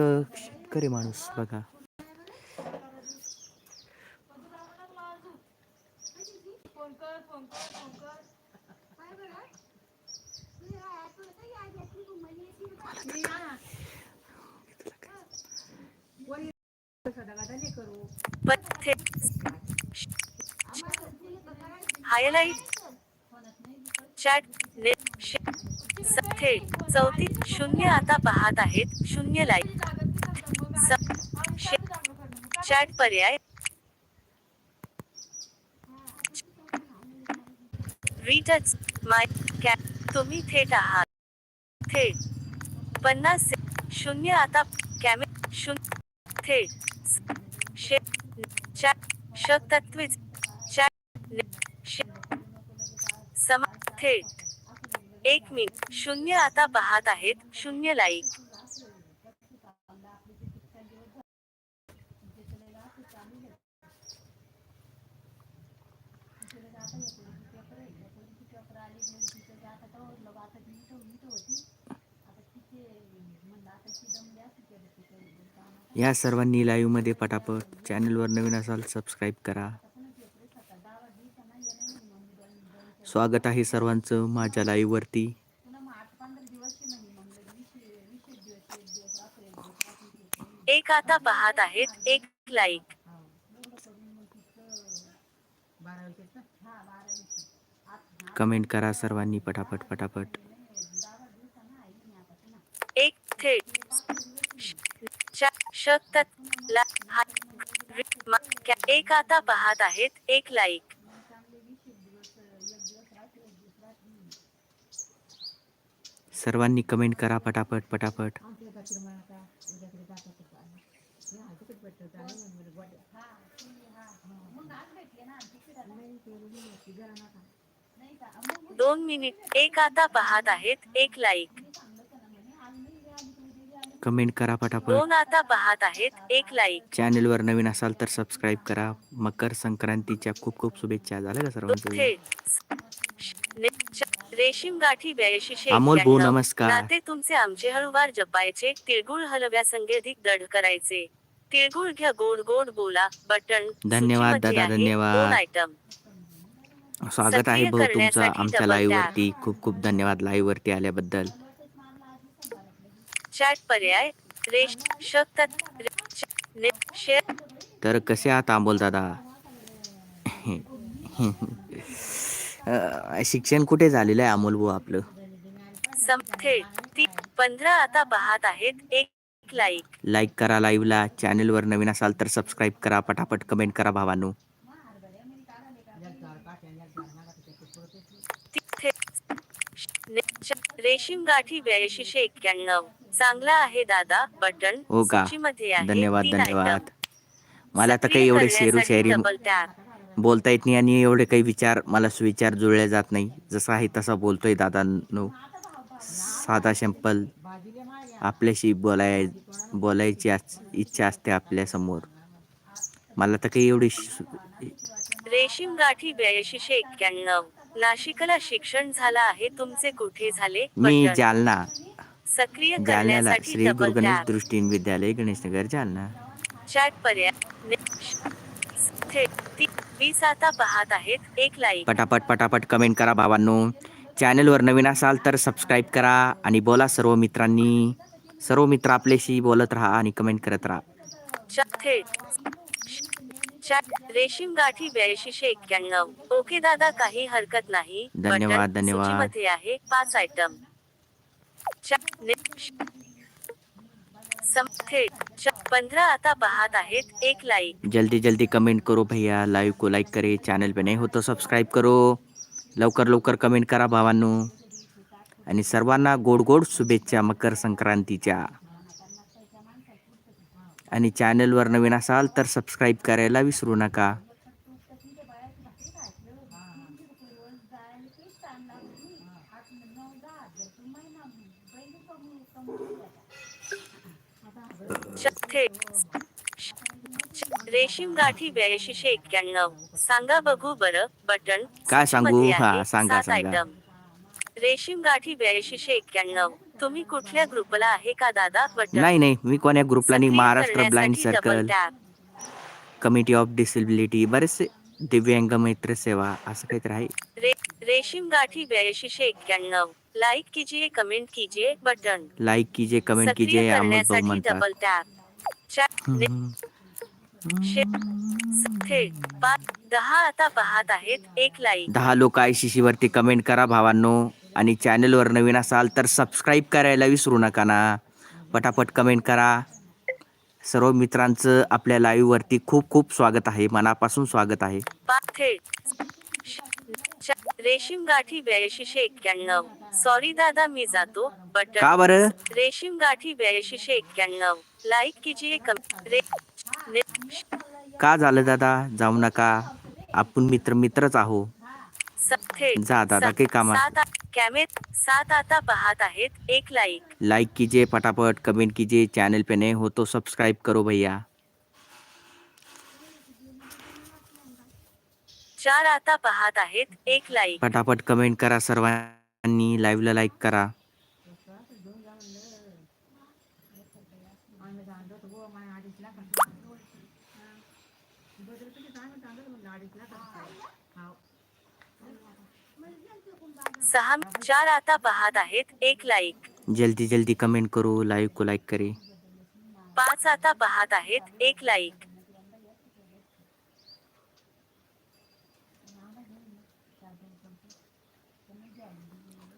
एक शेतकरी माणूस बघा. हायलाइट चॅट नेट थेट चौथी शून्य आता पाहत आहेत. शून्य लाईक चॅट पर्याय. रीटच माय कॅ तुम्ही थेट आहात. थेट. पन्नास से- शून्य आता कॅमे शून्य थेट. शे चॅट शक तत्वीच चॅट समा थेट. एक मिनिट शून्य आता पाहत आहेत. शून्य लाईक या सर्वांनी लाईव्हमध्ये पटापट चॅनलवर नवीन असाल सबस्क्राईब करा. स्वागत आहे सर्वांचं माझ्या लाईव्हवरती एक आता पाहत आहेत एक लाईक कमेंट करा सर्वांनी पटापट पटापट. एक थेट एक आता पाहत आहेत एक लाईक सर्वांनी कमेंट करा पटापट पटापट. दोन मिनिट. एक आता पाहत आहेत एक लाईक कमेंट करा पटापट. दोन आता पाहत आहेत एक लाईक चॅनलवर नवीन असाल तर सबस्क्राईब करा. मकर संक्रांतीच्या खूप खूप शुभेच्छा. झाल्या का सर्वांचं? रेशीम गाठी ब्याऐंशी अमोल एक्क्याण्णव. नमस्कार. नाते तुमचे आमचे हळूवार जपायचे तिळगुळ हलव्या संगे अधिक दढ करायचे तिळगुळ घ्या गोड गोड बोला बटन धन्यवाद दादा, धन्यवाद. आयटम स्वागत आहे भाऊ तुमचं आमच्या लाईव्ह. वरती खूप खूप धन्यवाद लाईव्ह वरती आल्याबद्दल चॅट पर्याय रेश शेअर तर कसे आहात अमोल दादा शिक्षण कुठे झालेलं आहे अमोल भाऊ आपलं? पंधरा आता पाहत आहेत. एक लाईक लाईक करा लाईव्हला चॅनलवर नवीन असाल तर सबस्क्राईब करा. पटापट कमेंट करा भावानो. रेशीम गाठी ब्याऐंशी एक्क्याण्णव. चांगला आहे दादा. बटन हो का? धन्यवाद धन्यवाद. मला तर काही एवढे शेरू शायरी tap. बोलता येत नाही आणि एवढे काही विचार मला सुविचार जुळले जात नाही. जसा आहे तसा बोलतोय दादांनो. साधा सिंपल. आपल्याशी बोलाय बोलायची इच्छा असते आपल्यासमोर मला तर काही एवढी रेशीम गाठी ब्याऐंशी एक्क्याण्णव. नाशिकला शिक्षण झालं आहे तुमचे कुठे झाले? मी. जालना. सक्रिय जालन्याला श्री गुरु गणेश दृष्टी विद्यालय गणेशनगर जालना. चॅट पर्याय. वीस आता पाहत आहेत. एक लाईक पटापट पटापट कमेंट करा भावांनो चॅनलवर नवीन असाल तर सबस्क्राईब करा आणि बोला सर्व मित्रांनी. सर्व मित्र आपल्याशी बोलत राहा आणि कमेंट करत राहा. थेट रेशीम गाठी ब्याऐंशी एक्क्याण्णव. ओके दादा काही हरकत नाही. धन्यवाद, धन्यवाद. आहे पाच आयटम पंधरा आता पाहत आहेत एक लाईक जल्दी जल्दी कमेंट करो भैया लाइव को लाइक करे चॅनल पे नाही हो तो सबस्क्राईब करो. लवकर लवकर कमेंट करा भावांनो. आणि सर्वांना गोड गोड शुभेच्छा मकर संक्रांतीच्या. आणि चॅनलवर नवीन असाल तर सबस्क्राईब करायला विसरू नका. थेट रेशीम गाठी एक्क्याण्णव सांगा बघू बरं बटन. काय सांगू? हा, आहे सांगा, सात सांगा. आयटम रेशीम गाठी एक्क्याण्णव तुम्ही कुठल्या ग्रुपला आहे का दादा? बटन. नाही नाही. मी कोण्या ग्रुपला नाही? सक्रिय महाराष्ट्र ब्लाइंड करण्यासाठी सर्कल. Committee of disability. बरेचसे दिव्यांग मित्र सेवा असं काहीतरी आहे. रे, रेशीम गाठी ब्याऐंशीशे एक्क्याण्णव लाईक कीजिए कमेंट कीजिए बटन. लाईक कीजिए कमेंट कीजिए अमोल भाऊ म्हणतात. डबल टॅप दहा आता पाहत आहेत एक लाईक दहा लोक आय वरती कमेंट करा भावांनो. आणि चॅनलवर नवीन असाल तर सबस्क्राईब करायला विसरू नका ना. पटापट कमेंट करा. सर्व मित्रांचं आपल्या लाईव्ह वरती खूप खूप स्वागत आहे. मनापासून स्वागत आहे. रेशीम गाठी ब्याऐंशीशे एक्क्याण्णव. सॉरी दादा मी जातो. का बरं? रेशीम गाठी ब्याऐंशीशे एक्क्याण्णव. लाईक कीजिए कम रे ने- श- का झालं दादा? जाऊ नका. आपण मित्र मित्रच आहो. जा दादा, काही काम आहे? सात आ- कॅमे सात आता पाहत आहेत. एक लाईक लाइक कीजिए फटाफट कमेंट कीजिए. चैनल पे नए हो तो सब्सक्राइब करो भैया. चार आता पाहत आहेत एक लाईक फटाफट कमेंट करा सर्वांनी लाईव्हला लाईक करा. सहा चार आता पाहत आहेत एक लाईक जल्दी जल्दी कमेंट करो लाइव को लाइक करे. पाच आता पाहत आहेत एक लाईक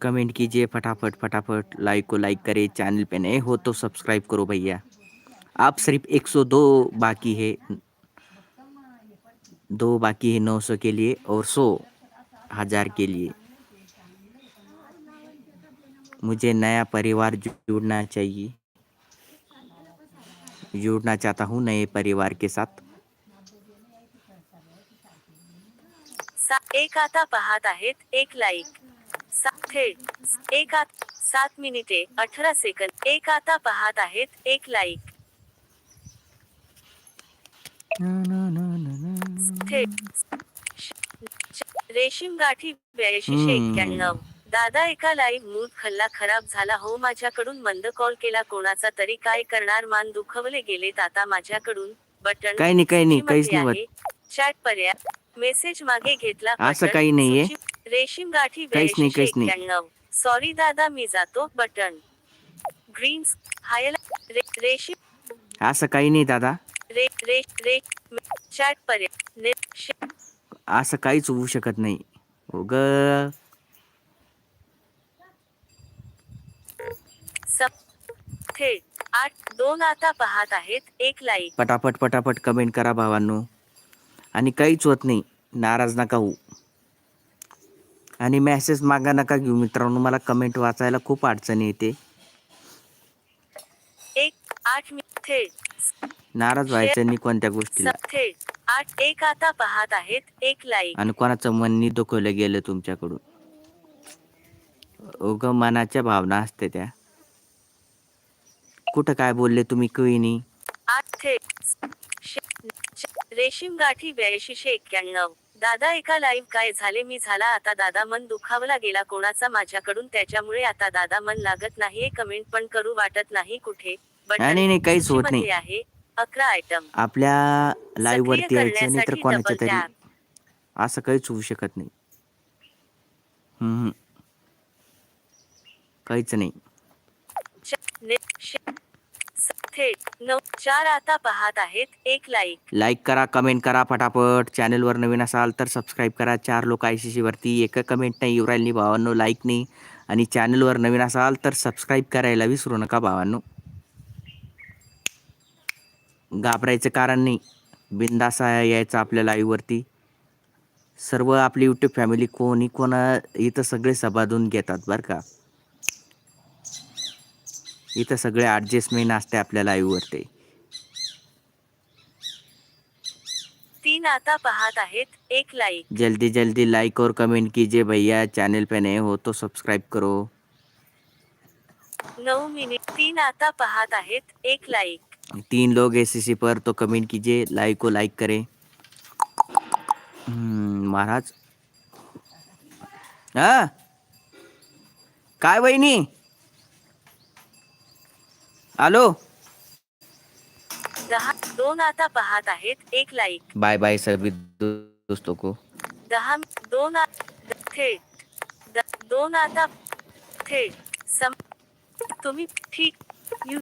कमेंट कीजिए, फटाफट फटाफट लाइक को लाइक करे चैनल पे नए हो तो सब्सक्राइब करो भैया। आप सिर्फ़ 102 बाकी है, दो बाकी है 900 के लिए और 100 हज़ार के लिए। मुझे नया परिवार जुड़ना चाहिए। जुड़ना चाहता हूँ नए परिवार के साथ। एक आता पाहत आहेत एक सात थेट एक आत सात मिनिटे अठरा सेकंद. एक आता पाहत आहेत एक लाईक रेशीम गाठी. एक्क्याण्णव. दादा एका लाईव्ह मूड खल्ला खराब झाला. हो माझ्याकडून मंद कॉल केला. कोणाचा तरी काय करणार? मान दुखवले गेलेत. आता माझ्याकडून बटन काही नाही काही नाही. काहीच नाही. चॅट पर्याय मेसेज मागे घेतला असं. काही नाहीये. रेशीम गाठी काहीच नाही, काहीच नाही. सॉरी दादा मी जातो. बटन. ग्रीन्स हायला रेशीम असं काही नाही दादा. रे रे रे चॅट श- असं काहीच होऊ शकत नाही. उग. थेट आठ दोन आता पाहत आहेत. एक लाईक पटापट पटापट कमेंट करा भावांनो. आणि काहीच होत नाही. नाराज नका होऊ. आणि मेसेज मागा नका घेऊ मित्रांनो. मला कमेंट वाचायला खूप अडचण येते. नाराज व्हायचं नाही कोणत्या गोष्टीला. आठ एक आता पाहत आहेत. एक लाईक आणि कोणाचं मन दुखवलं गेलं तुमच्याकडून. उग मनाच्या भावना असते त्या. कुठं काय बोलले तुम्ही श- रेशीम गाठी ब्याऐंशीशे एक्क्याण्णव. दादा एका लाईव्ह काय झाले? मी झाला. आता दादा मन दुखावला गेला. कोणाचा? माझ्याकडून. त्याच्यामुळे आता दादा मन लागत नाहीये कमेंट पण करू वाटत नाही कुठे. नाही, नाही, काहीच होत नाही. आहे अकरा आयटम आपल्या लाईव्ह वरती यायचं नाही तर करण्यासाठी कोणाच्या double तरी. tap. असं काहीच होऊ शकत नाही. काहीच नाही. नऊ चार आता पाहत आहेत एक लाईक लाईक करा कमेंट करा फटाफट. चॅनलवर नवीन असाल तर सबस्क्राईब करा. चार लोक आय सी वरती एक कमेंट नाही येऊ राहिली भावांनो लाईक नाही. आणि चॅनलवर नवीन असाल तर सबस्क्राईब करायला विसरू नका भावांनो. घाबरायचं कारण नाही. बिंदासा यायचं आपल्या लाईव्हवरती सर्व आपली यूट्यूब फॅमिली कोणी कोणा इथं सगळे सभाधून घेतात बरं का. इथं सगळे ॲडजस्टमेंट असते आपल्या लाईव्हवरती तीन आता पाहत आहेत एक लाईक जल्दी जल्दी लाइक और कमेंट कीजिए भैया चैनल पे नए हो तो सब्सक्राइब करो. नऊ मिनिट तीन आता पाहत आहेत एक लाईक तीन लोग एस पर तो कमेंट कीजिए लाइक को लाइक करें. हम्म, महाराज. हा? काय बहिणी आलो दहा दोन आता पाहत आहेत एक लाईक बाय बाय सभी दोस्तों को दहा दोन आ- थेट. द- दोन आता थेट. सम तुम्ही ठीक